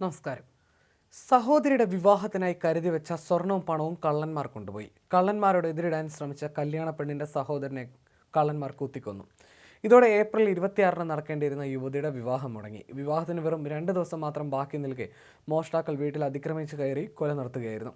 നമസ്കാരം. സഹോദരിയുടെ വിവാഹത്തിനായി കരുതി വെച്ച സ്വർണവും പണവും കള്ളന്മാർ കൊണ്ടുപോയി. കള്ളന്മാരോട് എതിരിടാൻ ശ്രമിച്ച കല്യാണ പെണ്ണിന്റെ സഹോദരനെ കള്ളന്മാർ കുത്തിക്കൊന്നു. ഇതോടെ ഏപ്രിൽ ഇരുപത്തിയാറിന് നടക്കേണ്ടിയിരുന്ന യുവതിയുടെ വിവാഹം മുടങ്ങി. വിവാഹത്തിന് വെറും രണ്ട് ദിവസം മാത്രം ബാക്കി നിൽക്കെ മോഷ്ടാക്കൾ വീട്ടിൽ അതിക്രമിച്ച് കയറി കൊല നടത്തുകയായിരുന്നു.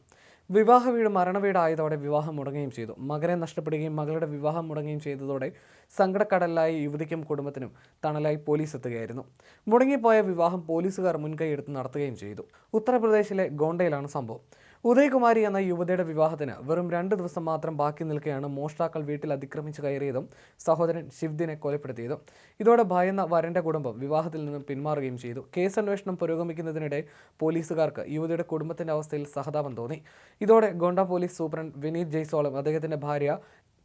വിവാഹ വീട് മരണവീടായതോടെ വിവാഹം മുടങ്ങുകയും ചെയ്തു. മകനെ നഷ്ടപ്പെടുകയും മകളുടെ വിവാഹം മുടങ്ങുകയും ചെയ്തതോടെ സങ്കടക്കടലായ യുവതിക്കും കുടുംബത്തിനും തണലായി പോലീസ് എത്തുകയായിരുന്നു. മുടങ്ങിപ്പോയ വിവാഹം പോലീസുകാർ മുൻകൈയെടുത്ത് നടത്തുകയും ചെയ്തു. ഉത്തർപ്രദേശിലെ ഗോണ്ടയിലാണ് സംഭവം. ഉദയകുമാരി എന്ന യുവതിയുടെ വിവാഹത്തിന് വെറും രണ്ട് ദിവസം മാത്രം ബാക്കി നിൽക്കെയാണ് മോഷ്ടാക്കൾ വീട്ടിൽ അതിക്രമിച്ച് കയറിയതും സഹോദരൻ ശിവദിനെ കൊലപ്പെടുത്തിയതും. ഇതോടെ ഭയന്ന വരന്റെ കുടുംബം വിവാഹത്തിൽ നിന്നും പിന്മാറുകയും ചെയ്തു. കേസന്വേഷണം പുരോഗമിക്കുന്നതിനിടെ പോലീസുകാർക്ക് യുവതിയുടെ കുടുംബത്തിന്റെ അവസ്ഥയിൽ സഹതാപം തോന്നി. ഇതോടെ ഗോണ്ട പോലീസ് സൂപ്രണ്ട് വിനീത് ജയ്സോളും അദ്ദേഹത്തിന്റെ ഭാര്യ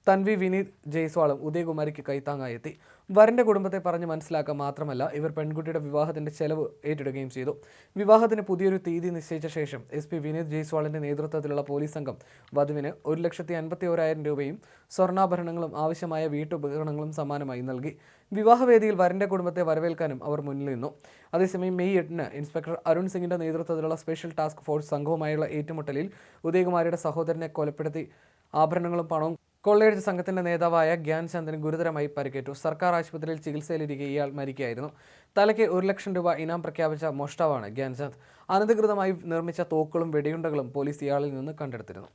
തൻവി വിനീത് ജയ്സ്വാളും ഉദയകുമാരിക്ക് കൈത്താങ്ങായെത്തി. വരന്റെ കുടുംബത്തെ പറഞ്ഞ് മനസ്സിലാക്കുക മാത്രമല്ല ഇവർ പെൺകുട്ടിയുടെ വിവാഹത്തിന്റെ ചെലവ് ഏറ്റെടുക്കുകയും ചെയ്തു. വിവാഹത്തിന് പുതിയൊരു തീയതി നിശ്ചയിച്ച ശേഷം എസ് പി വിനീത് ജയ്സ്വാളിന്റെ നേതൃത്വത്തിലുള്ള പോലീസ് സംഘം വധുവിന് ഒരു ലക്ഷത്തി അൻപത്തി ഓരായിരം രൂപയും സ്വർണാഭരണങ്ങളും ആവശ്യമായ വീട്ടുപകരണങ്ങളും സമ്മാനമായി നൽകി. വിവാഹവേദിയിൽ വരന്റെ കുടുംബത്തെ വരവേൽക്കാനും അവർ മുന്നിൽ നിന്നു. അതേസമയം മെയ് എട്ടിന് ഇൻസ്പെക്ടർ അരുൺ സിംഗിന്റെ നേതൃത്വത്തിലുള്ള സ്പെഷ്യൽ ടാസ്ക് ഫോഴ്സ് സംഘവുമായുള്ള ഏറ്റുമുട്ടലിൽ ഉദയകുമാരിയുടെ സഹോദരനെ കൊലപ്പെടുത്തി. ആഭരണങ്ങളും പണവും കൊള്ളയടിച്ച സംഘത്തിന്റെ നേതാവായ ഗ്യാൻ ചന്ദിന് ഗുരുതരമായി പരിക്കേറ്റു. സർക്കാർ ആശുപത്രിയിൽ ചികിത്സയിലിരിക്കെ ഇയാൾ മരിക്കുകയായിരുന്നു. തലയ്ക്ക് ഒരു ലക്ഷം രൂപ ഇനാം പ്രഖ്യാപിച്ച മോഷ്ടാവാണ് ഗ്യാൻചന്ദ് അനധികൃതമായി നിർമ്മിച്ച തോക്കുകളും വെടിയുണ്ടകളും പോലീസ് ഇയാളിൽ നിന്ന് കണ്ടെടുത്തിരുന്നു.